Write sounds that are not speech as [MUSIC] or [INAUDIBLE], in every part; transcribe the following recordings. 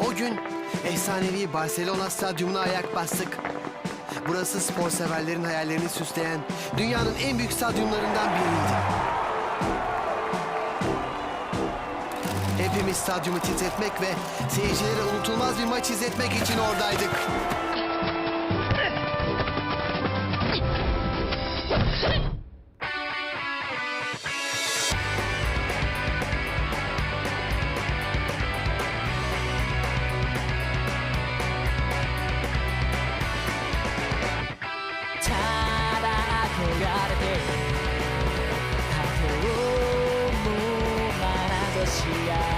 O gün efsanevi Barcelona stadyumuna ayak bastık. Burası spor severlerin hayallerini süsleyen dünyanın en büyük stadyumlarından biriydi. Hepimiz stadyumu titretmek ve seyircilere unutulmaz bir maç izletmek için oradaydık. Yeah.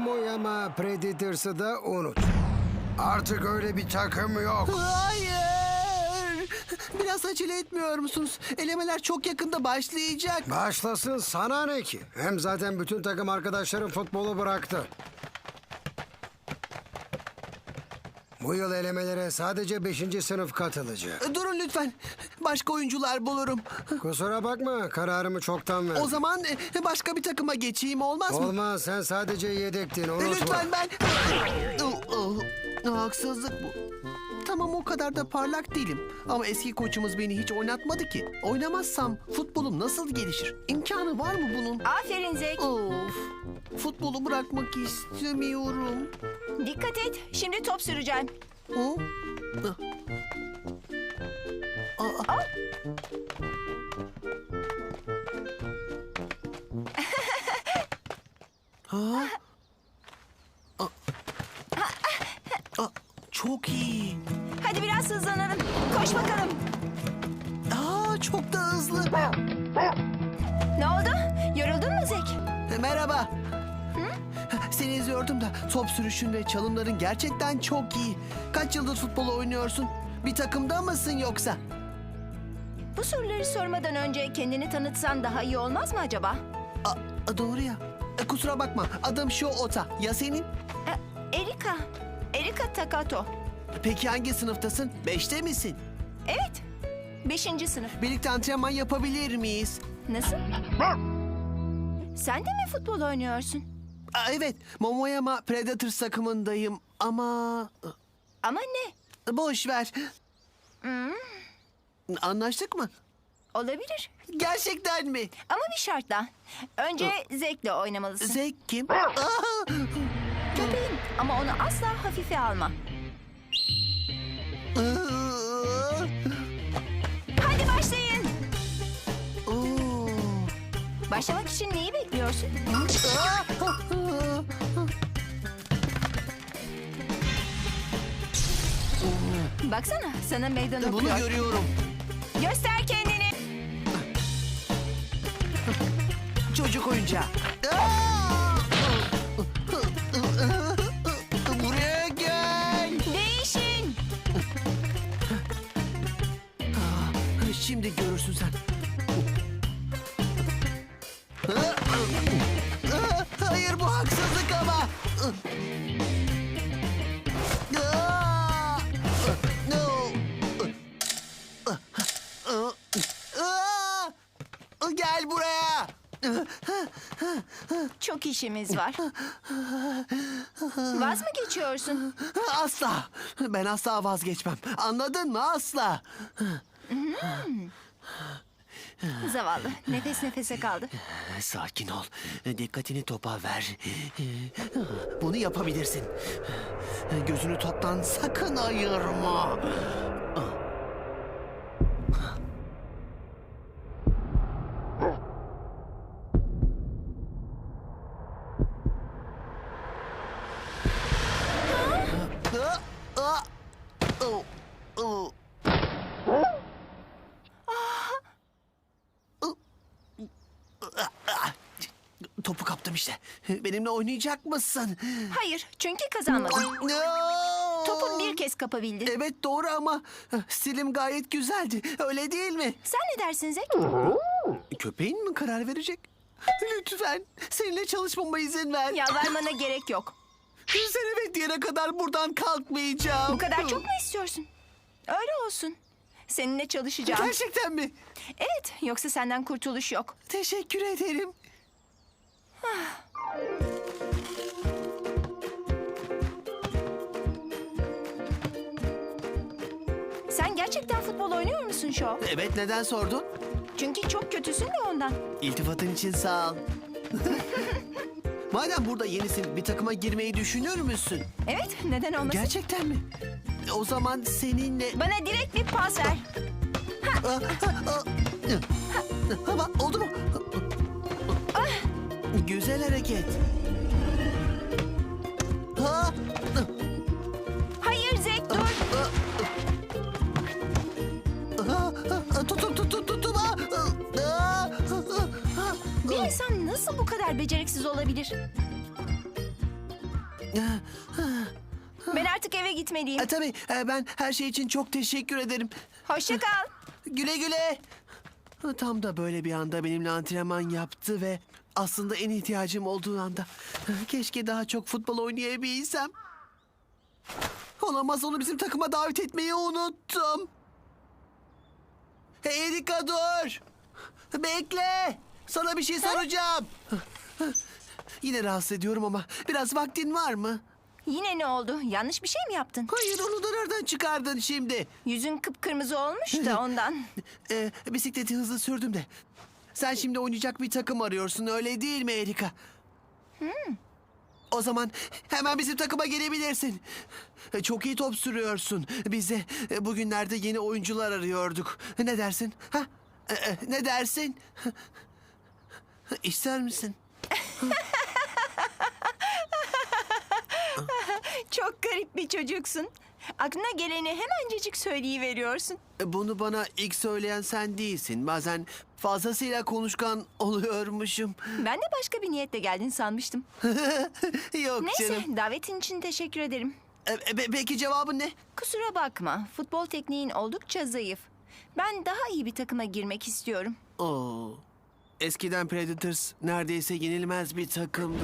Şu Momoyama Predators'ı da unut. Artık öyle bir takım yok. Hayır! Biraz acele etmiyor musunuz? Elemeler çok yakında başlayacak. Başlasın sana ne ki? Hem zaten bütün takım arkadaşlarım futbolu bıraktı. Bu yıl elemelere sadece 5. sınıf katılacak. Durun lütfen. Başka oyuncular bulurum. Kusura bakma kararımı çoktan verdim. O zaman e, başka bir takıma geçeyim olmaz mı? Olmaz sen sadece yedektin E, unutma. Lütfen ben... Oh, oh. Haksızlık bu. Tamam o kadar da parlak değilim. Ama eski koçumuz beni hiç oynatmadı ki. Oynamazsam futbolum nasıl gelişir? İmkanı var mı bunun? Aferin Zek. Of. Futbolu bırakmak istemiyorum. Dikkat et. Şimdi top süreceğim. Hı? Aa, Ha? Aa. Aa, çok iyi. Hadi biraz hızlanalım. Koş bakalım. Aa, çok da hızlı. Ne oldu? Yoruldun mu Zek? Merhaba. Seni izliyordum da top sürüşün ve çalımların gerçekten çok iyi. Kaç yıldır futbol oynuyorsun? Bir takımda mısın yoksa? Bu soruları sormadan önce kendini tanıtsan daha iyi olmaz mı acaba? Aa, doğru ya. E, kusura bakma adım Şo Ota. Ya senin? E, Erika. Erika Takato. Peki hangi sınıftasın? Beşte misin? Evet. Beşinci sınıf. Birlikte antrenman yapabilir miyiz? Nasıl? Sen de mi futbol oynuyorsun? Aa, evet, Momoyama Predators takımındayım ama... Ama ne? Boş ver. Anlaştık mı? Olabilir. Gerçekten mi? Ama bir şartla. Önce Zek'le oynamalısın. Zek kim? [LAUGHS] Aa! Köpeğin. Ama onu asla hafife alma. Aa! [LAUGHS] Hadi başlayın. Oo! Başlamak için neyi bekliyorsun? Aa! Baksana sana meydan Bunu okuyor. görüyorum. Göster kendini. Çocuk oyuncağı. Aa! Buraya gel. Değişin. Şimdi görürsün sen. Hayır bu haksızlık ama. Çok işimiz var. [LAUGHS] Vaz mı geçiyorsun? Asla. Ben asla vazgeçmem. Anladın mı? Asla. Zavallı. Nefes nefese kaldı. Sakin ol. Dikkatini topa ver. Bunu yapabilirsin. Gözünü toptan sakın ayırma. Topu kaptım işte. Benimle oynayacak mısın? Hayır çünkü kazanmadım. No! Topun bir kez kapabildi. Evet doğru ama stilim gayet güzeldi. Öyle değil mi? Sen ne dersin Zek? Köpeğin mi karar verecek? Lütfen seninle çalışmama izin ver. Yalvarmana gerek yok. Seni bekleyene kadar buradan kalkmayacağım. Bu kadar çok mu istiyorsun? Öyle olsun. Seninle çalışacağım. Gerçekten mi? Evet, yoksa senden kurtuluş yok. Teşekkür ederim. Sen gerçekten futbol oynuyor musun Şo? Evet neden sordun? Çünkü çok kötüsün de ondan. İltifatın için sağ ol. Madem burada yenisin bir takıma girmeyi düşünür müsün? Evet, neden olmasın? Gerçekten mi? O zaman seninle... Bana direkt bir pas ver. Ama oldu mu? Güzel hareket. Ha? Hayır Zek, dur. Ha? Tutun tutun tutun. Ha? Ha? Bir insan nasıl bu kadar beceriksiz olabilir? Ben artık eve gitmeliyim. E, tabii e, ben her şey için çok teşekkür ederim. Hoşça kal. Güle güle. Tam da böyle bir anda benimle antrenman yaptı ve aslında en ihtiyacım olduğu anda. Keşke daha çok futbol oynayabilsem. Olamaz onu bizim takıma davet etmeyi unuttum. Hey Erika dur. Bekle. Sana bir şey soracağım. Yine rahatsız ediyorum ama biraz vaktin var mı? Yine ne oldu? Yanlış bir şey mi yaptın? Hayır onu da nereden çıkardın şimdi? Yüzün kıpkırmızı olmuş da ondan. [LAUGHS] Ee, bisikleti hızlı sürdüm de. Sen şimdi oynayacak bir takım arıyorsun öyle değil mi Erika? O zaman hemen bizim takıma gelebilirsin. Ee, Çok iyi top sürüyorsun. Biz de e, bugünlerde yeni oyuncular arıyorduk. Ne dersin? Ha? E, Ne dersin? İster misin? [LAUGHS] Çok garip bir çocuksun. Aklına geleni hemencecik söyleyiveriyorsun. E, Bunu bana ilk söyleyen sen değilsin. Bazen fazlasıyla konuşkan [LAUGHS] oluyormuşum. Ben de başka bir niyetle geldin sanmıştım. [LAUGHS] Yok Neyse, canım. davetin için teşekkür ederim. E, e, pe- Peki cevabın ne? Kusura bakma, futbol tekniğin oldukça zayıf. Ben daha iyi bir takıma girmek istiyorum. Oo. Eskiden Predators neredeyse yenilmez bir takımdı.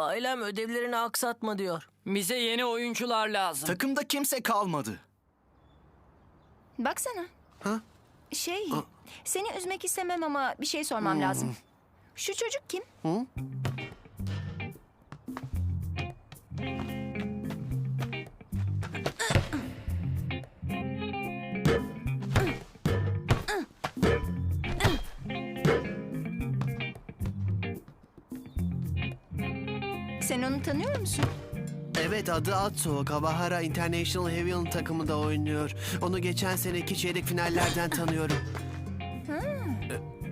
Ailem ödevlerini aksatma diyor. Bize yeni oyuncular lazım. Takımda kimse kalmadı. Baksana. Ha? Şey, seni üzmek istemem ama bir şey sormam lazım. Şu çocuk kim? Sen onu tanıyor musun? Evet adı Atso. Kawahara International Heavy takımında oynuyor. Onu geçen seneki çeyrek finallerden tanıyorum. [LAUGHS]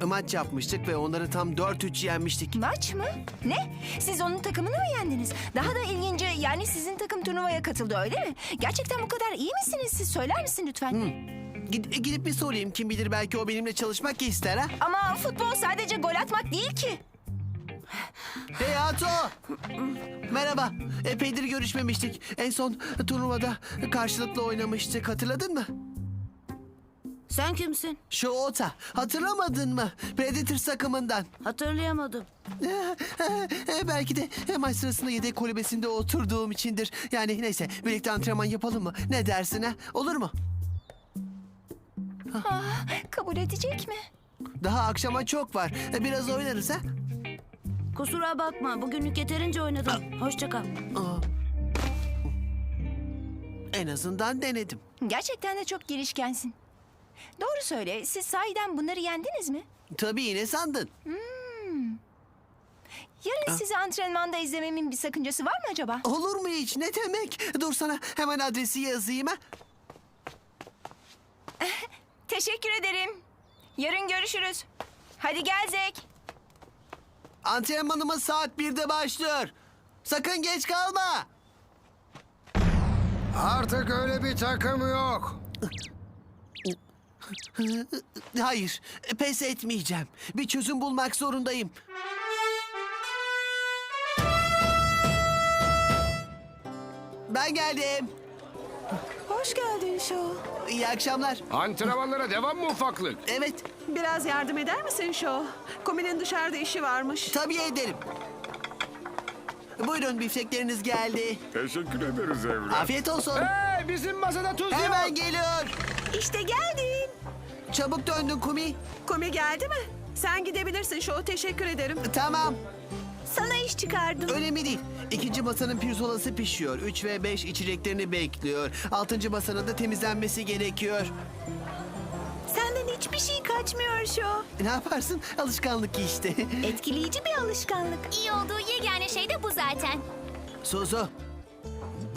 E, Maç yapmıştık ve onları tam 4-3 yenmiştik. Maç mı? Ne? Siz onun takımını mı yendiniz? Daha da ilginci yani sizin takım turnuvaya katıldı öyle mi? Gerçekten bu kadar iyi misiniz siz? Söyler misin lütfen? Gid- gidip bir sorayım kim bilir belki o benimle çalışmak ister ha. Ama futbol sadece gol atmak değil ki. Hey Atso! Merhaba. Epeydir görüşmemiştik. En son turnuvada karşılıklı oynamıştık. Hatırladın mı? Sen kimsin? Şu Ota. Hatırlamadın mı? Predators takımından. Hatırlayamadım. Ee, belki de maç sırasında yedek kulübesinde oturduğum içindir. Yani neyse birlikte antrenman yapalım mı? Ne dersin ha? Olur mu? Kabul edecek mi? Daha akşama çok var. Ee, Biraz oynarız ha? Kusura bakma. Bugünlük yeterince oynadım. Hoşça kal. Aa. En azından denedim. Gerçekten de çok girişkensin. Doğru söyle. Siz sahiden bunları yendiniz mi? Tabii yine sandın. Yarın sizi antrenmanda izlememin bir sakıncası var mı acaba? Olur mu hiç? Ne demek? Dur sana hemen adresi yazayım ha. [LAUGHS] Teşekkür ederim. Yarın görüşürüz. Hadi gel Zek. Antrenmanımız saat 1'de başlıyor. Sakın geç kalma. Artık öyle bir takım yok. Hayır, pes etmeyeceğim. Bir çözüm bulmak zorundayım. Ben geldim. Hoş geldin Şo. İyi akşamlar. Antrenmanlara devam mı ufaklık? Evet, Biraz yardım eder misin Şo? Komi'nin dışarıda işi varmış. tabii ederim. Buyurun biftekleriniz geldi. Teşekkür ederiz evlat. Afiyet olsun. Hey bizim masada tuz Hemen yok. geliyor. İşte geldin. Çabuk döndün Kumi. Komi geldi mi? Sen gidebilirsin Şo. Teşekkür ederim. Tamam. Sana iş çıkardım. Önemli değil. İkinci masanın pirzolası pişiyor. Üç ve beş içeceklerini bekliyor. Altıncı masanın da temizlenmesi gerekiyor. Senden hiçbir şey kaçmıyor Şo. Ne yaparsın? Alışkanlık işte. [LAUGHS] Etkileyici bir alışkanlık. İyi olduğu yegane şey de bu zaten.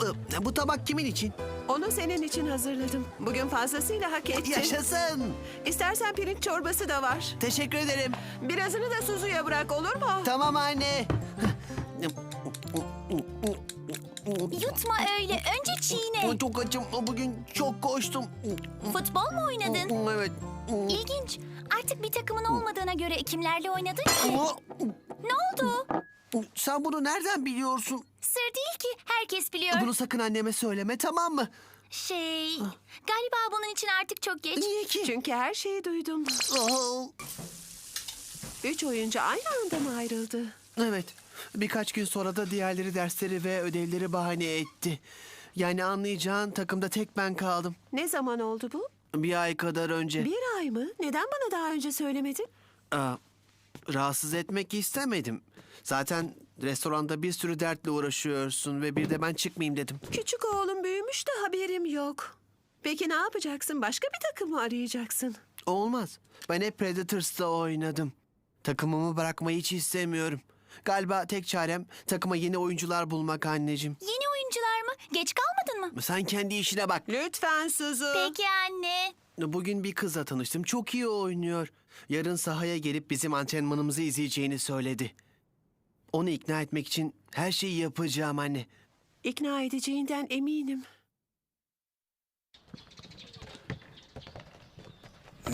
Bu- Bu tabak kimin için? Onu senin için hazırladım. Bugün fazlasıyla hak ettin. Yaşasın. İstersen pirinç çorbası da var. Teşekkür ederim. Birazını da Suzu'ya bırak olur mu? Tamam anne. Yutma öyle. Önce çiğne. Çok açım. Bugün çok koştum. Futbol mu oynadın? Evet. İlginç. Artık bir takımın olmadığına göre kimlerle oynadın ki? Ne oldu? Sen bunu nereden biliyorsun? Sır değil ki. Herkes biliyor. Bunu sakın anneme söyleme tamam mı? Şey... Galiba bunun için artık çok geç. Niye ki? Çünkü her şeyi duydum. Aa, Üç oyuncu aynı anda mı ayrıldı? Evet. Birkaç gün sonra da diğerleri dersleri ve ödevleri bahane etti. Yani anlayacağın takımda tek ben kaldım. Ne zaman oldu bu? Bir ay kadar önce. Bir ay mı? Neden bana daha önce söylemedin? Aa, rahatsız etmek istemedim. Zaten restoranda bir sürü dertle uğraşıyorsun ve bir de ben çıkmayayım dedim. Küçük oğlum büyümüş de haberim yok. Peki ne yapacaksın? Başka bir takım mı arayacaksın? Olmaz. Ben hep Predators'ta oynadım. Takımımı bırakmayı hiç istemiyorum. Galiba tek çarem takıma yeni oyuncular bulmak anneciğim. Yeni oyuncular mı? Geç kalmadın mı? Sen kendi işine bak. Lütfen Suzu. Peki anne. Bugün bir kızla tanıştım. Çok iyi oynuyor. Yarın sahaya gelip bizim antrenmanımızı izleyeceğini söyledi. Onu ikna etmek için her şeyi yapacağım anne. İkna edeceğinden eminim.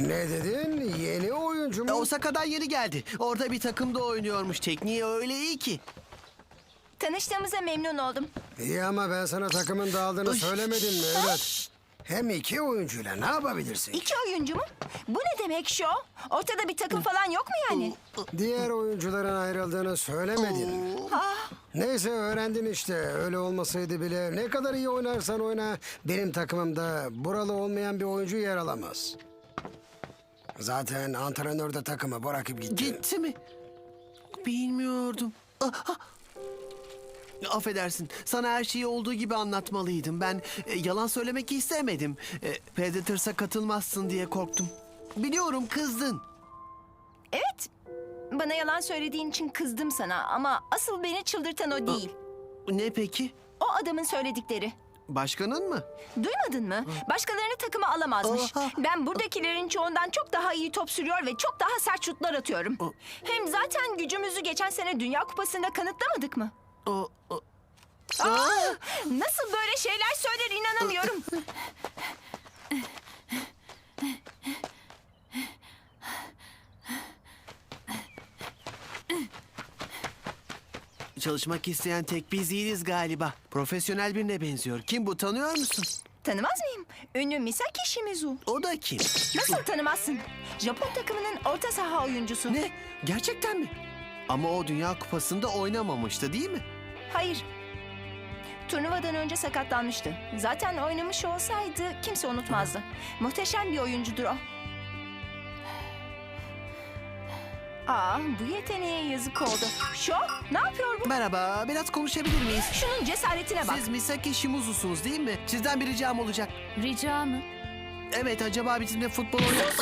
Ne dedin? Yeni oyuncu E, mu? Osaka'dan yeni geldi. Orada bir takımda oynuyormuş. Tekniği öyle iyi ki. Tanıştığımıza memnun oldum. İyi ama ben sana takımın dağıldığını Ay. söylemedim mi evlat? Hem iki oyuncuyla ne yapabilirsin? İki oyuncu mu? Bu ne demek şu? Ortada bir takım falan yok mu yani? Diğer oyuncuların ayrıldığını söylemedin mi? Neyse öğrendin işte. Öyle olmasaydı bile ne kadar iyi oynarsan oyna benim takımımda buralı olmayan bir oyuncu yer alamaz. Zaten antrenör de takımı bırakıp gitti. Gitti mi? Bilmiyordum. Ah, ah. Affedersin. Sana her şeyi olduğu gibi anlatmalıydım. Ben e, yalan söylemek istemedim. E, Predators'a katılmazsın diye korktum. Biliyorum kızdın. Evet. Bana yalan söylediğin için kızdım sana ama asıl beni çıldırtan o değil. Ne peki? O adamın söyledikleri. Başkanın mı? Duymadın mı? Başkalarını takıma alamazmış. Aha. Ben buradakilerin çoğundan çok daha iyi top sürüyor ve çok daha sert şutlar atıyorum. Hem zaten gücümüzü geçen sene Dünya Kupası'nda kanıtlamadık mı? O, o- Aa, nasıl böyle şeyler söyler inanamıyorum. Çalışmak isteyen tek biz değiliz galiba. Profesyonel birine benziyor. Kim bu tanıyor musun? Tanımaz mıyım? Ünlü Misaki Shimizu. O da kim? Nasıl tanımazsın? Japon takımının orta saha oyuncusu. Ne? Gerçekten mi? Ama o Dünya Kupası'nda oynamamıştı değil mi? Hayır. Turnuvadan önce sakatlanmıştı. Zaten oynamış olsaydı kimse unutmazdı. Muhteşem bir oyuncudur o. Aa, bu yeteneğe yazık oldu. Şo, ne yapıyor bu? Merhaba, biraz konuşabilir miyiz? Şunun cesaretine bak. Siz Misaki Shimuzu'sunuz değil mi? Sizden bir ricam olacak. Rica mı? Evet acaba bizimle futbol oynar...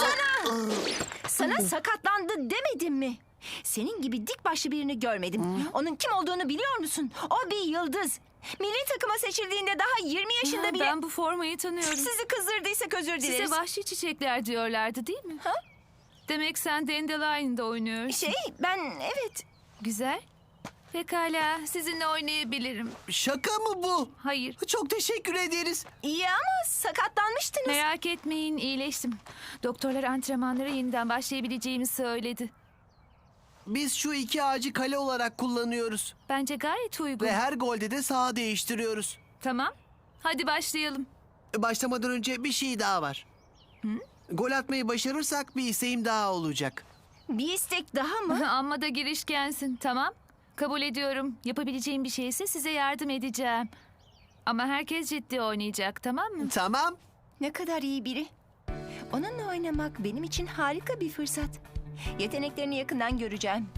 Sana sakatlandı demedim mi? Senin gibi dik başlı birini görmedim. Onun kim olduğunu biliyor musun? O bir yıldız. Milli takıma seçildiğinde daha 20 yaşında bile... Ben bu formayı tanıyorum. Sizi kızdırdıysak özür dileriz. Size vahşi çiçekler diyorlardı değil mi? Ha? Demek sen Dandelion'da oynuyorsun. Şey ben evet. Güzel. Pekala sizinle oynayabilirim. Şaka mı bu? Hayır. Çok teşekkür ederiz. İyi ama sakatlanmıştınız. Merak etmeyin iyileştim. Doktorlar antrenmanlara yeniden başlayabileceğimi söyledi. Biz şu iki ağacı kale olarak kullanıyoruz. Bence gayet uygun. Ve her golde de saha değiştiriyoruz. Tamam. Hadi başlayalım. Başlamadan önce bir şey daha var. Gol atmayı başarırsak bir isteğim daha olacak. Bir istek daha mı? [LAUGHS] Amma da girişkensin. Tamam. Kabul ediyorum. Yapabileceğim bir şeyse size yardım edeceğim. Ama herkes ciddi oynayacak tamam mı? Tamam. Ne kadar iyi biri. Onunla oynamak benim için harika bir fırsat. Yeteneklerini yakından göreceğim.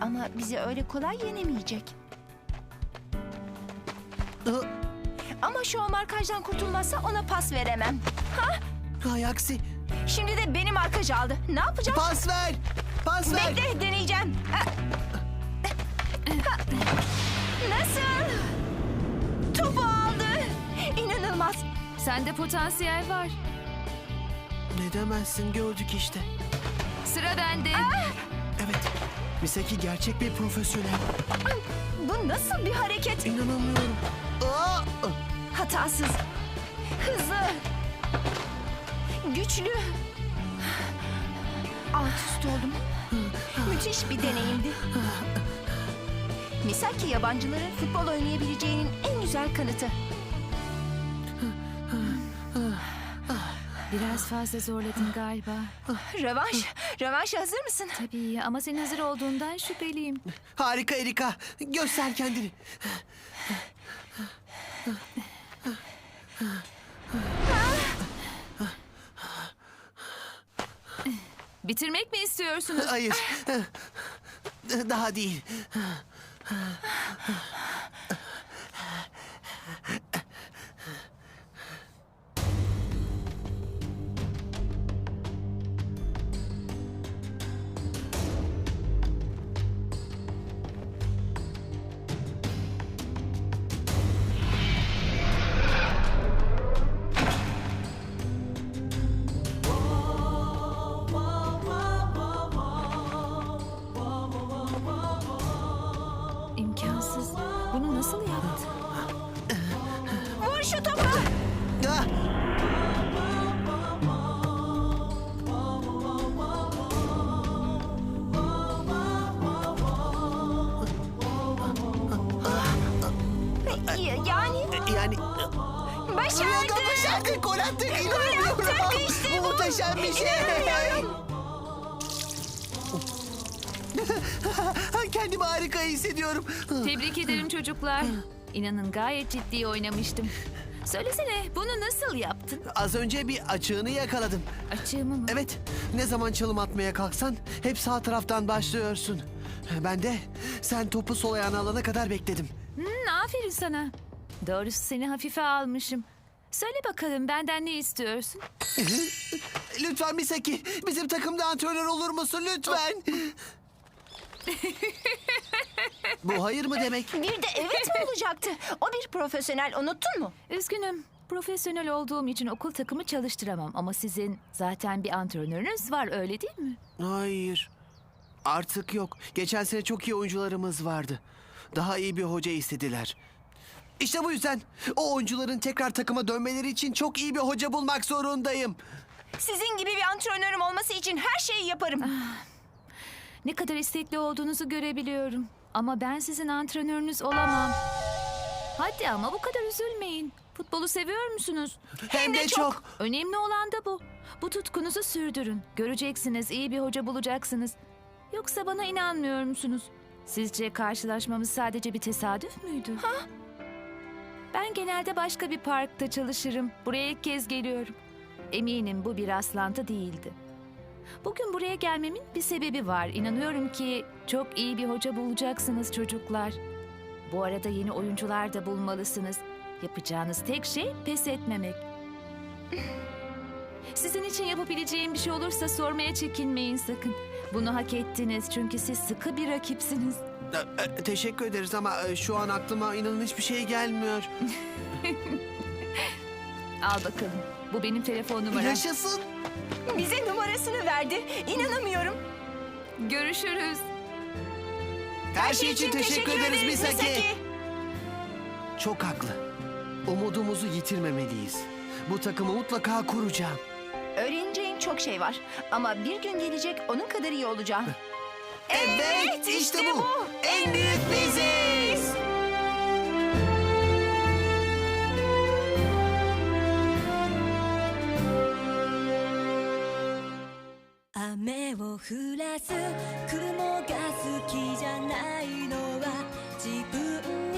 Ama bizi öyle kolay yenemeyecek. Ama şu markajdan kurtulmazsa ona pas veremem. Hay aksi. Şimdi de benim markaj aldı. Ne yapacağım? Pas ver. Pas ver. Bekle deneyeceğim. Ha. Nasıl? Topu aldı. İnanılmaz. Sende potansiyel var. Ne demezsin gördük işte. Sıra bende. Evet. Misaki gerçek bir profesyonel. Bu nasıl bir hareket? İnanamıyorum. Aa! Hatasız. Hızlı. Güçlü. Alt üst oldum. Müthiş bir deneyimdi. Misaki yabancıların futbol oynayabileceğinin en güzel kanıtı. Biraz fazla zorladın galiba. Rövanş, rövanş hazır mısın? Tabii ama senin hazır olduğundan şüpheliyim. Harika Erika. Göster kendini. Bitirmek mi istiyorsunuz? Hayır. Daha değil. Nasıl yaptın? Vur şu topu. Ah! Y- Yani Yani başardı. başardık, gol attık. İnanamıyorum. attık, işte bu. Muhteşem bir şey. [LAUGHS] Kendimi harika hissediyorum. Tebrik ederim çocuklar. İnanın gayet ciddi oynamıştım. Söylesene bunu nasıl yaptın? Az önce bir açığını yakaladım. Açığımı mı? Evet, ne zaman çalım atmaya kalksan hep sağ taraftan başlıyorsun. Ben de sen topu sol ayağına alana kadar bekledim. Hmm, aferin sana. Doğrusu seni hafife almışım. Söyle bakalım benden ne istiyorsun? [LAUGHS] Lütfen Misaki, bizim takımda antrenör olur musun lütfen? [LAUGHS] Bu hayır mı demek? Bir de evet mi olacaktı? O bir profesyonel unuttun mu? Üzgünüm. Profesyonel olduğum için okul takımı çalıştıramam ama sizin zaten bir antrenörünüz var öyle değil mi? Hayır. Artık yok. Geçen sene çok iyi oyuncularımız vardı. Daha iyi bir hoca istediler. İşte bu yüzden o oyuncuların tekrar takıma dönmeleri için çok iyi bir hoca bulmak zorundayım. Sizin gibi bir antrenörüm olması için her şeyi yaparım. Ne kadar istekli olduğunuzu görebiliyorum. Ama ben sizin antrenörünüz olamam. Hadi ama bu kadar üzülmeyin. Futbolu seviyor musunuz? Hem, de, çok. Önemli olan da bu. Bu tutkunuzu sürdürün. Göreceksiniz iyi bir hoca bulacaksınız. Yoksa bana inanmıyor musunuz? Sizce karşılaşmamız sadece bir tesadüf müydü? Ben genelde başka bir parkta çalışırım. Buraya ilk kez geliyorum. Eminim bu bir rastlantı değildi. Bugün buraya gelmemin bir sebebi var. İnanıyorum ki çok iyi bir hoca bulacaksınız çocuklar. Bu arada yeni oyuncular da bulmalısınız. Yapacağınız tek şey pes etmemek. Sizin için yapabileceğim bir şey olursa sormaya çekinmeyin sakın. Bunu hak ettiniz çünkü siz sıkı bir rakipsiniz. E, e, teşekkür ederiz ama e, şu an aklıma inanın hiçbir şey gelmiyor. [LAUGHS] Al bakalım. Bu benim telefon numaram. Yaşasın. Bize numarasını verdi. İnanamıyorum. Görüşürüz. Her şey için teşekkür, ederiz Misaki. Çok haklı. Umudumuzu yitirmemeliyiz. Bu takımı mutlaka kuracağım. Öğreneceğin çok şey var. Ama bir gün gelecek onun kadar iyi olacağım. Evet, işte, bu. En büyük biziz. 雨を降らす。雲が好きじゃないのは自分。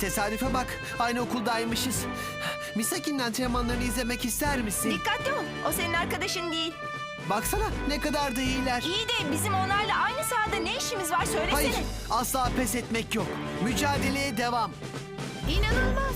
Tesadüfe bak, aynı okuldaymışız. Misaki'nin antrenmanlarını izlemek ister misin? Dikkatli ol. O senin arkadaşın değil. Baksana ne kadar da iyiler. İyi de bizim onlarla aynı sahada ne işimiz var söylesene. Hayır, asla pes etmek yok. Mücadeleye devam. İnanılmaz.